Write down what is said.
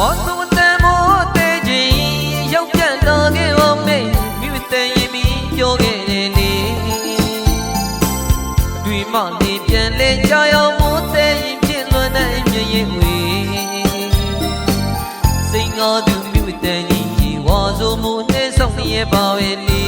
ဝါစုတန်မို့တဲ့ချင်းရောက်ပြန်လာခဲ့အောင်မေမိမတန်ရင်ပြီးပြောခဲ့တယ်လေအတွင်မှနေပြန်လဲကြောင်အောင်မို့တဲ့ရင်ပြင်းလွန်နိုင်မြရဲ့ဝေစိတ်ငါသူမိမတန်ရင်ဝါစုမို့နဲ့ဆောင်ရဲ့ပါပဲ